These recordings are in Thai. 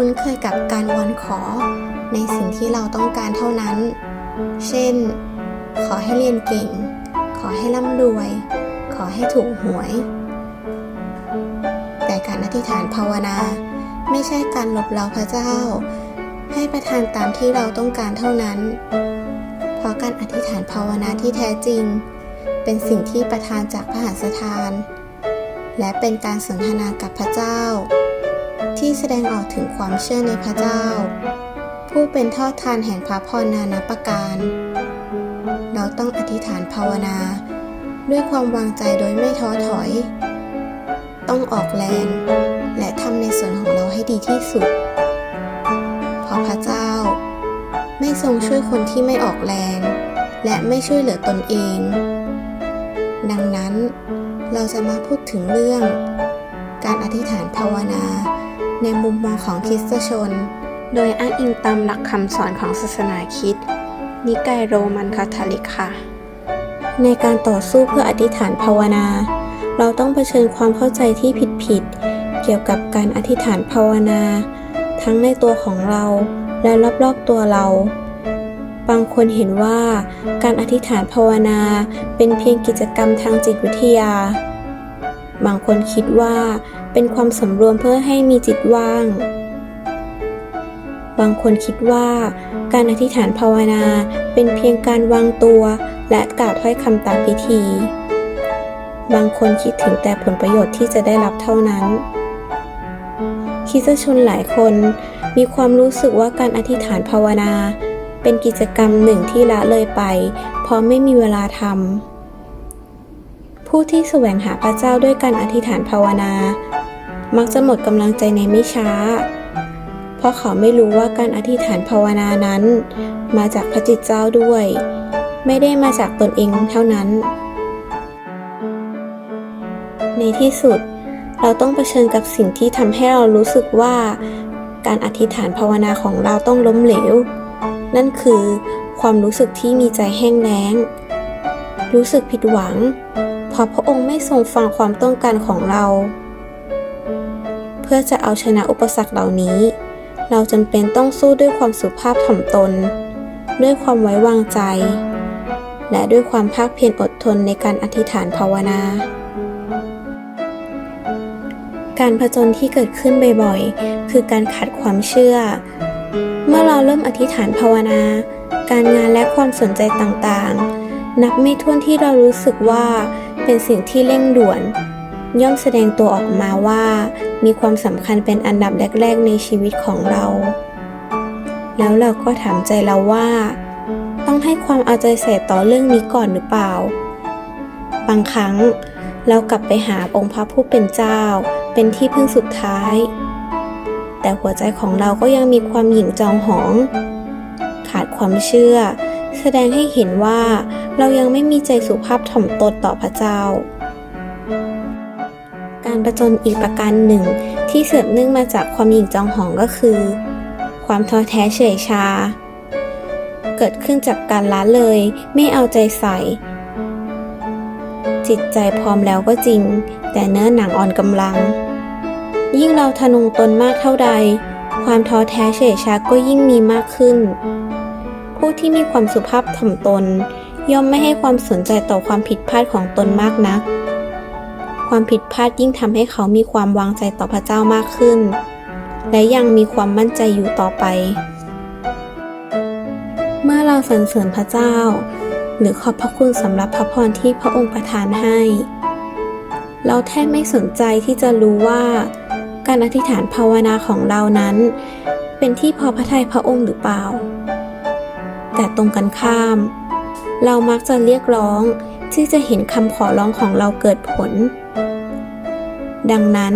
คุ้นเคยกับการวอนขอ ในสิ่งที่เราต้องการเท่านั้น เช่น ขอให้เรียนเก่ง ขอให้ร่ำรวย ขอให้ถูกหวย แต่การอธิษฐานภาวนา ไม่ใช่การลบเล้าพระเจ้า ให้ประทานตามที่เราต้องการเท่านั้น เพราะการอธิษฐานภาวนาที่แท้จริง เป็นสิ่งที่ประทานจากพระหฤทัยทาน และเป็นการสนทนากับพระเจ้า ที่แสดงออกถึงความเชื่อในพระเจ้า ผู้เป็นทอดทานแห่งพระพรนานาประการ เราต้องอธิษฐานภาวนา ด้วยความวางใจโดยไม่ท้อถอย ต้องออกแรงและทำในส่วนของเราให้ดีที่สุด เพราะพระเจ้า ไม่ทรงช่วยคนที่ไม่ออกแรง และไม่ช่วยเหลือตนเอง ดังนั้นเราจะมาพูดถึงเรื่อง การอธิษฐานภาวนา ในมุมมองของคริสตชน โดยอ้างอิงตามหลักคำสอนของศาสนาคริดนิกายโรมันคาทอลิกค่ะ ในการต่อสู้เพื่ออธิษฐานภาวนา เราต้องเผชิญความเข้าใจที่ผิดๆเกี่ยวกับการอธิษฐานภาวนา ทั้งในตัวของเราและรอบๆตัวเรา บางคนเห็นว่าการอธิษฐานภาวนาเป็นเพียงกิจกรรมทางจิตวิทยา บางคนคิดว่าเป็นความสำรวมเพื่อให้มีจิตว่าง บางคนคิดว่า การอธิษฐานภาวนาเป็นเพียงการวางตัว และกล่าวถ้อยคำตามพิธี บางคนคิดถึงแต่ผลประโยชน์ที่จะได้รับเท่านั้นคริสตชนหลายคนมีความรู้สึกว่าการอธิษฐานภาวนา เป็นกิจกรรมหนึ่งที่ละเลยไป เพราะไม่มีเวลาทำ ผู้ที่แสวงหาพระเจ้าด้วยการอธิษฐานภาวนา มักจะหมดกำลังใจในไม่ช้า เพราะเขาไม่รู้ว่าการอธิษฐานภาวนานั้น มาจากพระจิตเจ้าด้วย ไม่ได้มาจากตนเองเท่านั้น ในที่สุดเราต้องเผชิญกับสิ่งที่ทำให้เรารู้สึกว่า การอธิษฐานภาวนาของเราต้องล้มเหลว นั่นคือความรู้สึกที่มีใจแห้งแล้ง รู้สึกผิดหวัง เพราะพระองค์ไม่ทรงฟังความต้องการของเรา เพื่อจะเอาชนะอุปสรรคเหล่านี้ เราจำเป็นต้องสู้ด้วยความสุภาพถ่อมตน ด้วยความไว้วางใจ และด้วยความภาคเพียรอดทนในการอธิษฐานภาวนา การผจญที่เกิดขึ้นบ่อยๆ คือการขาดความเชื่อ เมื่อเราเริ่มอธิษฐานภาวนา การงานและความสนใจต่างๆนับไม่ถ้วนที่เรารู้สึกว่า เป็นสิ่งที่เร่งด่วน ย่อมแสดงตัวออกมาว่า มีความสำคัญเป็นอันดับแรกๆในชีวิตของเรา แล้วเราก็ถามใจเราว่า ต้องให้ความเอาใจใส่ต่อเรื่องนี้ก่อนหรือเปล่า บางครั้งเรากลับไปหาองค์พระผู้เป็นเจ้า เป็นที่พึ่งสุดท้าย แต่หัวใจของเราก็ยังมีความหยิ่งจองหอง ขาดความเชื่อ สดงให้เห็นว่าเรายังไม่มีใจสุภาพถ่อมตนต่อพระเจ้า การประจนอีกประการหนึ่ง ที่เสืบเนื่องมาจากความหยิ่งจองหองก็คือ ความท้อแท้เฉยชา เกิดขึ้นจากการละเลยไม่เอาใจใส่ จิตใจพร้อมแล้วก็จริง แต่เนื้อหนังอ่อนกำลัง ยิ่งเราทะนงตนมากเท่าใด ความท้อแท้เฉยชาก็ยิ่งมีมากขึ้น ผู้ที่มีความสุภาพถ่อมตน ย่อมไม่ให้ความสนใจต่อความผิดพลาดของตนมากนัก ความผิดพลาดยิ่งทำให้เขามีความวางใจต่อพระเจ้ามากขึ้น และยังมีความมั่นใจอยู่ต่อไป เมื่อเราสรรเสริญพระเจ้า หรือขอบพระคุณสำหรับพระพรที่พระองค์ประทานให้ เราแทบไม่สนใจที่จะรู้ว่า การอธิษฐานภาวนาของเรานั้น เป็นที่พอพระทัยพระองค์หรือเปล่า แต่ตรงกันข้าม เรามักจะเรียกร้องที่จะเห็นคำขอร้องของเราเกิดผล ดังนั้น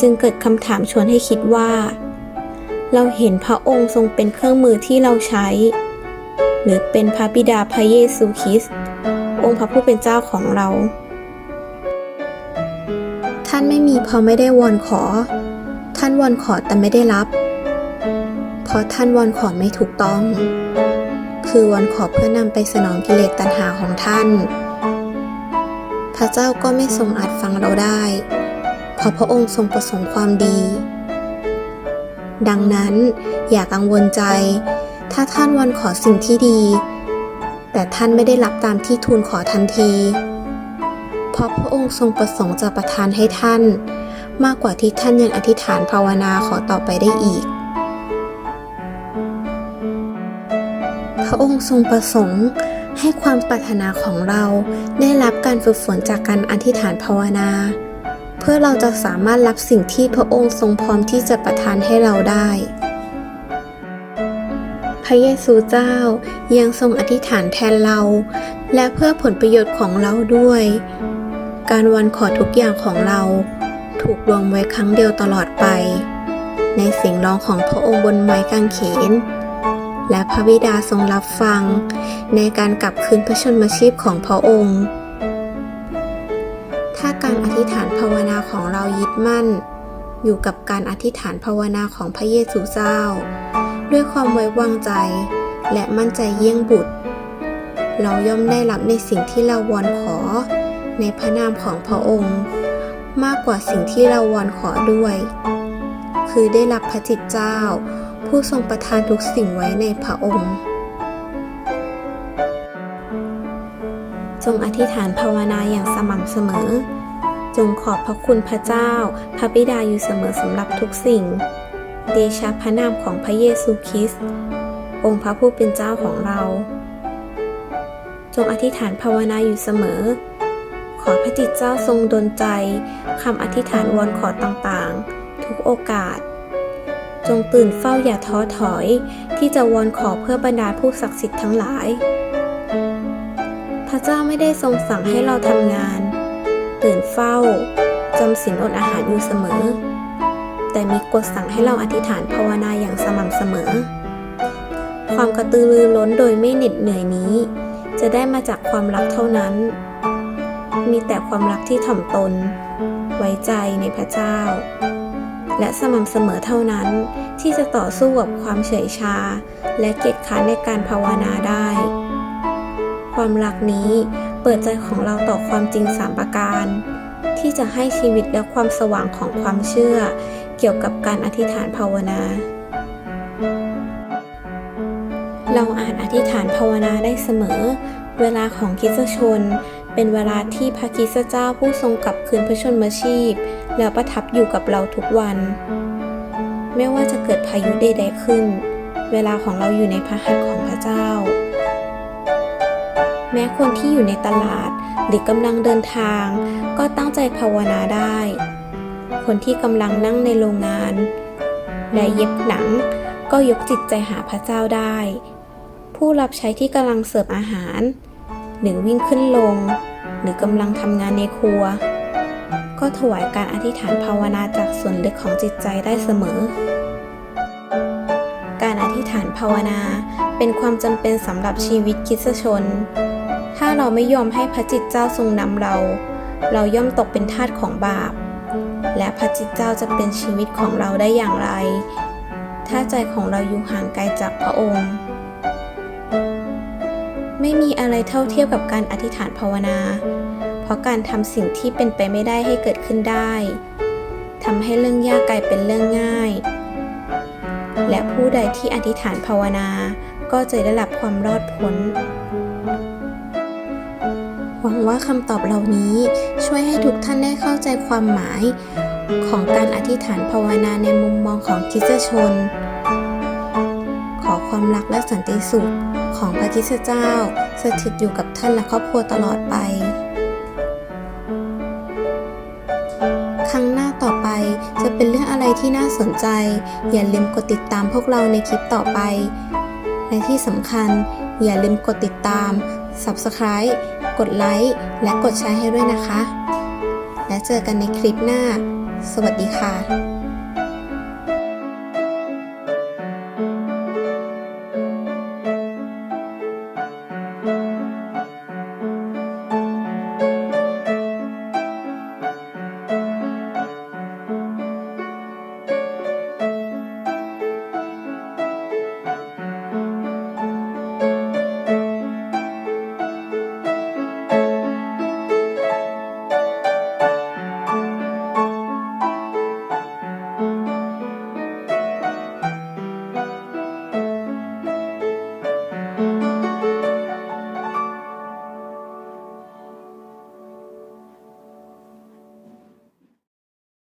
จึงเกิดคำถามชวนให้คิดว่า เราเห็นพระองค์ทรงเป็นเครื่องมือที่เราใช้ หรือเป็นพระบิดาพระเยซูคริสต์องค์พระผู้เป็นเจ้าของเรา ท่านไม่มีเพราะไม่ได้วอนขอ ท่านวอนขอแต่ไม่ได้รับ เพราะท่านวอนขอไม่ถูกต้อง คือวอนขอเพื่อนำไปสนองกิเลสตัณหาของท่าน พระเจ้าก็ไม่ทรงอาจฟังเราได้ เพราะพระองค์ทรงประสงค์ความดี ดังนั้นอย่ากังวลใจ ถ้าท่านวันขอสิ่งที่ดี แต่ท่านไม่ได้รับตามที่ทูลขอทันที เพราะพระองค์ทรงประสงค์จะประทานให้ท่าน มากกว่าที่ท่านยังอธิษฐานภาวนาขอต่อไปได้อีก ระองค์ทรงประสงค์ ให้ความปรารถนาของเราได้รับการฝึกฝนจากการอธิษฐานภาวนา เพื่อเราจะสามารถรับสิ่งที่พระองค์ทรงพร้อมที่จะประทานให้เราได้ พระเยซูเจ้ายังทรงอธิษฐานแทนเรา และเพื่อผลประโยชน์ของเราด้วย การวันขอทุกอย่างของเรา ถูกรวมไว้ครั้งเดียวตลอดไป ในเสียงร้องของพระองค์บนไม้กางเขน และพระบิดาทรงรับฟัง ในการกลับคืนพระชนมชีพของพระองค์ ถ้าการอธิษฐานภาวนาของเรายึดมั่น อยู่กับการอธิษฐานภาวนาของพระเยซูเจ้า ด้วยความไว้วางใจ และมั่นใจเยี่ยงบุตร เราย่อมได้รับในสิ่งที่เราวอนขอ ในพระนามของพระองค์ มากกว่าสิ่งที่เราวอนขอด้วย คือได้รับพระจิตเจ้า ผู้ทรงประทานทุกสิ่งไว้ในพระองค์ จงอธิษฐานภาวนาอย่างสม่ำเสมอ จงขอบพระคุณพระเจ้า พระบิดาอยู่เสมอสำหรับทุกสิ่ง เดชะพระนามของพระเยซูคริสต์องค์พระผู้เป็นเจ้าของเรา จงอธิษฐานภาวนาอยู่เสมอ ขอพระจิตเจ้าทรงดลใจคำอธิษฐานวอนขอต่างๆ ทุกโอกาส จงตื่นเฝ้าอย่าท้อถอย ที่จะวอนขอเพื่อบรรดาผู้ศักดิ์สิทธิ์ทั้งหลาย พระเจ้าไม่ได้ทรงสั่งให้เราทำงาน ตื่นเฝ้าจำศีลอดอาหารอยู่เสมอ แต่มีกฎสั่งให้เราอธิษฐานภาวนาอย่างสม่ำเสมอ ความกระตือรือร้นโดยไม่เหน็ดเหนื่อยนี้ จะได้มาจากความรักเท่านั้น มีแต่ความรักที่ถ่อมตน ไว้ใจในพระเจ้า และสม่ำเสมอเท่านั้น ที่จะต่อสู้กับความเฉยชา และเกียจค้านในการภาวนาได้ ความรักนี้เปิดใจของเราต่อความจริงสามประการ ที่จะให้ชีวิตและความสว่างของความเชื่อ เกี่ยวกับการอธิษฐานภาวนา เราอ่านอธิษฐานภาวนาได้เสมอ เวลาของคริสตชน เป็นเวลาที่พระคิสเจ้าผู้ทรงกลับคืนพระชนมชีพ แล้วประทับอยู่กับเราทุกวัน ไม่ว่าจะเกิดพายุใดๆขึ้น เวลาของเราอยู่ในพระหัตถ์ของพระเจ้า แม้คนที่อยู่ในตลาดหรือกำลังเดินทาง ก็ตั้งใจภาวนาได้ คนที่กำลังนั่งในโรงงานและเย็บหนังก็ยกจิตใจหาพระเจ้าได้ ผู้รับใช้ที่กำลังเสิร์ฟอาหาร หรือวิ่งขึ้นลง หรือกำลังทำงานในครัว ก็ถวายการอธิษฐานภาวนาจากส่วนลึกของจิตใจได้เสมอ การอธิษฐานภาวนาเป็นความจำเป็นสำหรับชีวิตคริสตชน ถ้าเราไม่ยอมให้พระจิตเจ้าทรงนำเรา เราย่อมตกเป็นทาสของบาป และพระจิตเจ้าจะเป็นชีวิตของเราได้อย่างไร ถ้าใจของเราอยู่ห่างไกลจากพระองค์ ไม่มีอะไรเท่าเทียบกับการอธิษฐานภาวนา เพราะการทำสิ่งที่เป็นไปไม่ได้ให้เกิดขึ้นได้ทำให้เรื่องยากกลายเป็นเรื่องง่าย และผู้ใดที่อธิษฐานภาวนาก็จะได้รับความรอดพ้นหวังว่าคำตอบเหล่านี้ช่วยให้ทุกท่านได้เข้าใจความหมาย ของการอธิษฐานภาวนาในมุมมองของคริสตชน ขอความรักและสันติสุข ของพระคริสตเจ้า สถิตอยู่กับท่านและครอบครัวตลอดไป ครั้งหน้าต่อไปจะเป็นเรื่องอะไรที่น่าสนใจ อย่าลืมกดติดตามพวกเราในคลิปต่อไป และที่สำคัญอย่าลืมกดติดตาม Subscribe กดไลค์และกดแชร์ให้ด้วยนะคะ และเจอกันในคลิปหน้า สวัสดีค่ะ